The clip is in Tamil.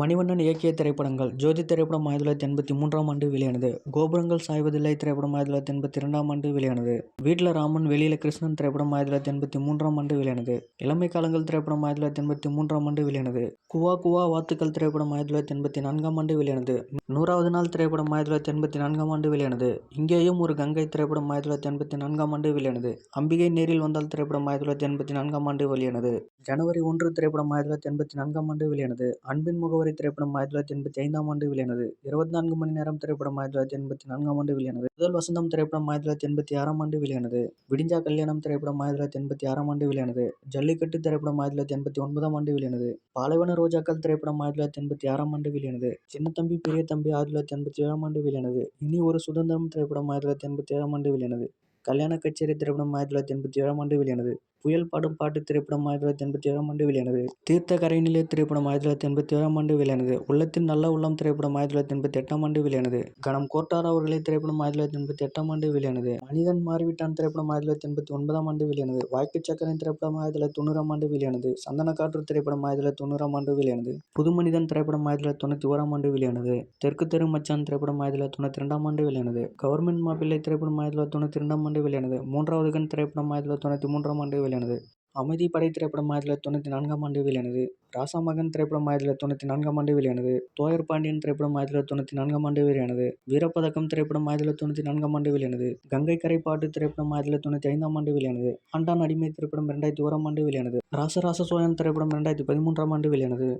மணிவண்ணன் இயக்கிய திரைப்படங்கள். ஜோதி திரைப்படம் ஆயிரத்தி தொள்ளாயிரத்தி எண்பத்தி மூன்றாம் ஆண்டு வெளியானது. கோபுரங்கள் சாய்வதில்லை திரைப்படம் ஆயிரத்தி தொள்ளாயிரத்தி எண்பத்தி இரண்டாம் ஆண்டு வெளியானது. வீட்டில் ராமன் வெளியில கிருஷ்ணன் திரைப்படம் ஆயிரத்தி தொள்ளாயிரத்தி எண்பத்தி மூன்றாம் ஆண்டு வெளியானது. இளமை காலங்கள் திரைப்படம் ஆயிரத்தி தொள்ளாயிரத்தி எண்பத்தி மூன்றாம் ஆண்டு வெளியானது. குவா குவா வாத்துக்கள் திரைப்படம் ஆயிரத்தி தொள்ளாயிரத்தி எண்பத்தி நான்காம் ஆண்டு வெளியானது. நூறாவது நாள் திரைப்படம் ஆயிரத்தி தொள்ளாயிரத்தி எண்பத்தி நான்காம் ஆண்டு வெளியானது. இங்கேயும் ஒரு கங்கை திரைப்படம் ஆயிரத்தி தொள்ளாயிரத்தி எண்பத்தி நான்காம் ஆண்டு வெளியானது. அம்பிகை நேரில் வந்தால் திரைப்படம் ஆயிரத்தி தொள்ளாயிரத்தி எண்பத்தி நான்காம் ஆண்டு வெளியானது. ஜனவரி ஒன்று திரைப்படம் ஆயிரத்தி தொள்ளாயிரத்தி எண்பத்தி நான்காம் ஆண்டு வெளியானது. அன்பின் முகவர் திரைப்படம் ஆயிரத்தி தொள்ளாயிரத்தி எண்பத்தி ஐந்தாம் ஆண்டு வெளியானது. இருபத்தி நான்கு மணி நேரம் திரைப்படம் ஆயிரத்தி தொள்ளாயிரத்தி எண்பத்தி நான்காம் ஆண்டு வெளியானது. முதல் வசந்தம் திரைப்படம் ஆயிரத்தி தொள்ளாயிரத்தி எண்பத்தி ஆறாம் ஆண்டு வெளியானது. விடிஞ்சா கல்யாணம் திரைப்படம் ஆயிரத்தி தொள்ளாயிரத்தி எண்பத்தி ஆறாம் ஆண்டு வெளியானது. ஜல்லிக்கட்டு திரைப்படம் ஆயிரத்தி தொள்ளாயிரத்தி எண்பத்தி ஒன்பதாம் ஆண்டு வெளியானது. பாலைவன ரோஜாக்கள் திரைப்படம் ஆயிரத்தி தொள்ளாயிரத்தி எண்பத்தி ஆறாம் ஆண்டு வெளியானது. சின்ன தம்பி பெரிய தம்பி ஆயிரத்தி தொள்ளாயிரத்தி எண்பத்தி ஏழாம் ஆண்டு வெளியானது. இனி ஒரு சுதந்திரம் திரைப்படம் ஆயிரத்தி தொள்ளாயிரத்தி எண்பத்தி ஏழாம் ஆண்டு வெளியானது. கல்யாண கச்சேரி திரைப்படம் ஆயிரத்தி தொள்ளாயிரத்தி எண்பத்தி ஏழாம் ஆண்டு வெளியானது. புயல் பாடும் பாட்டு திரைப்படம் ஆயிரத்தி தொள்ளாயிரத்தி எண்பத்தி ஏழாம் ஆண்டு வெளியானது தீர்த்த கரைநிலை திரைப்படம் ஆயிரத்தி தொள்ளாயிரத்தி எண்பத்தி ஏழாம் ஆண்டு வெளியானது உள்ளத்தின் நல்ல உள்ளம் திரைப்படம் ஆயிரத்தி தொள்ளாயிரத்தி எண்பத்தி எட்டாம் ஆண்டு வெளியானது கணம் கோட்டார் அவர்களே திரைப்படம் ஆயிரத்தி தொள்ளாயிரத்தி எண்பத்தி எட்டாம் ஆண்டு வெளியானது மனிதன் மாறிவிட்டான் திரைப்படம் ஆயிரத்தி தொள்ளாயிரத்தி எண்பத்தி ஒன்பதாம் ஆண்டு வெளியானது வாய்க்கு சக்கரன் திரைப்படம் ஆயிரத்தி தொள்ளாயிரத்தி தொண்ணூறாம் ஆண்டு வெளியானது சந்தன காற்று திரைப்படம் ஆயிரத்தி தொள்ளாயிரத்தி தொண்ணூறாம் ஆண்டு வெளியானது புது மனிதன் திரைப்படம் ஆயிரத்தி தொள்ளாயிரத்தி தொண்ணூற்றி ஓராம் ஆண்டு வெளியானது தெற்கு தெரு மச்சான் திரைப்படம் ஆயிரத்தி தொள்ளாயிரத்தி தொண்ணூற்றி ரெண்டாம் ஆண்டு வெளியானது கவர்மெண்ட் மாப்பிள்ளை திரைப்படம் ஆயிரத்தி தொள்ளாயிரத்தி தொண்ணூற்றி ரெண்டாம் ஆண்டு வெளியானது மூன்றாவது கண் திரைப்படம் ஆயிரத்தி தொள்ளாயிரத்தி தொண்ணூற்றி மூன்றாம் ஆண்டு வெளியானது அமைதி படை திரைப்படம் ஆயிரத்தி தொள்ளாயிரத்தி தொண்ணூற்றி நான்காம் ஆண்டு வெளியானது. ராசா மகன் திரைப்படம் ஆயிரத்தி தொள்ளாயிரத்தி தொண்ணூற்றி நான்காம் ஆண்டு வெளியானது. தோயர் பாண்டியன் திரைப்படம் ஆயிரத்தி தொள்ளாயிரத்தி தொண்ணூற்றி நான்காம் ஆண்டு வெளியானது. வீரப்பதக்கம் திரைப்படம் ஆயிரத்தி தொள்ளாயிரத்தி தொண்ணூற்றி நான்காம் ஆண்டு வெளியானது. கங்கை கரைப்பாட்டு திரைப்படம் ஆயிரத்தி தொள்ளாயிரத்தி தொண்ணூற்றி ஐந்தாம் ஆண்டு வெளியானது. ஆண்டான் அடிமை திரைப்படம் ரெண்டாயிரத்தி ஓராம் ஆண்டு வெளியானது. ராசராச சோழன் திரைப்படம் இரண்டாயிரத்தி பதிமூன்றாம் ஆண்டு வெளியானது.